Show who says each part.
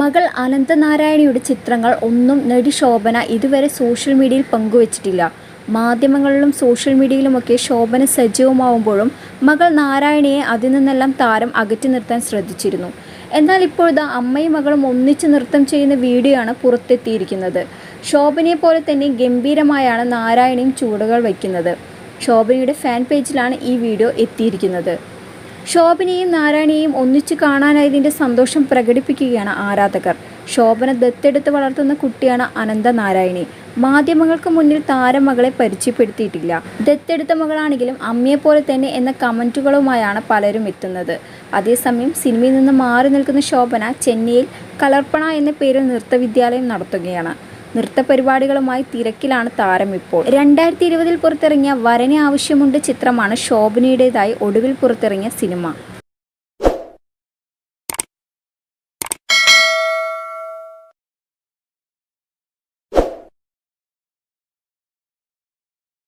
Speaker 1: മകൾ അനന്തനാരായണിയുടെ ചിത്രങ്ങൾ ഒന്നും നടി ശോഭന ഇതുവരെ സോഷ്യൽ മീഡിയയിൽ പങ്കുവച്ചിട്ടില്ല. മാധ്യമങ്ങളിലും സോഷ്യൽ മീഡിയയിലുമൊക്കെ ശോഭന സജീവമാവുമ്പോഴും മകൾ നാരായണിയെ അതിൽ നിന്നെല്ലാം താരം അകറ്റി നിർത്താൻ ശ്രദ്ധിച്ചിരുന്നു. എന്നാൽ ഇപ്പോഴത്തെ അമ്മയും മകളും ഒന്നിച്ച് നൃത്തം ചെയ്യുന്ന വീഡിയോ ആണ് പുറത്തെത്തിയിരിക്കുന്നത്. ശോഭനയെ പോലെ തന്നെ ഗംഭീരമായാണ് നാരായണിയും ചൂടുകൾ വയ്ക്കുന്നത്. ശോഭനയുടെ ഫാൻ പേജിലാണ് ഈ വീഡിയോ എത്തിയിരിക്കുന്നത്. ശോഭനയും നാരായണിയെയും ഒന്നിച്ചു കാണാനായതിന്റെ സന്തോഷം പ്രകടിപ്പിക്കുകയാണ് ആരാധകർ. ശോഭന ദത്തെടുത്ത് വളർത്തുന്ന കുട്ടിയാണ് അനന്ത നാരായണി. മാധ്യമങ്ങൾക്ക് മുന്നിൽ താരമകളെ പരിചയപ്പെടുത്തിയിട്ടില്ല. ദത്തെടുത്ത മകളാണെങ്കിലും അമ്മയെപ്പോലെ തന്നെ എന്ന കമന്റുകളുമായാണ് പലരും എത്തുന്നത്. അതേസമയം സിനിമയിൽ നിന്ന് മാറി നിൽക്കുന്ന ശോഭന ചെന്നൈയിൽ കലർപ്പണ എന്ന പേരിൽ നൃത്തവിദ്യാലയം നടത്തുകയാണ്. നൃത്ത പരിപാടികളുമായി തിരക്കിലാണ് താരം ഇപ്പോൾ. രണ്ടായിരത്തി ഇരുപതിൽ പുറത്തിറങ്ങിയ വരനെ ആവശ്യമുണ്ട് ചിത്രമാണ് ശോഭനയുടേതായി ഒടുവിൽ പുറത്തിറങ്ങിയ സിനിമ.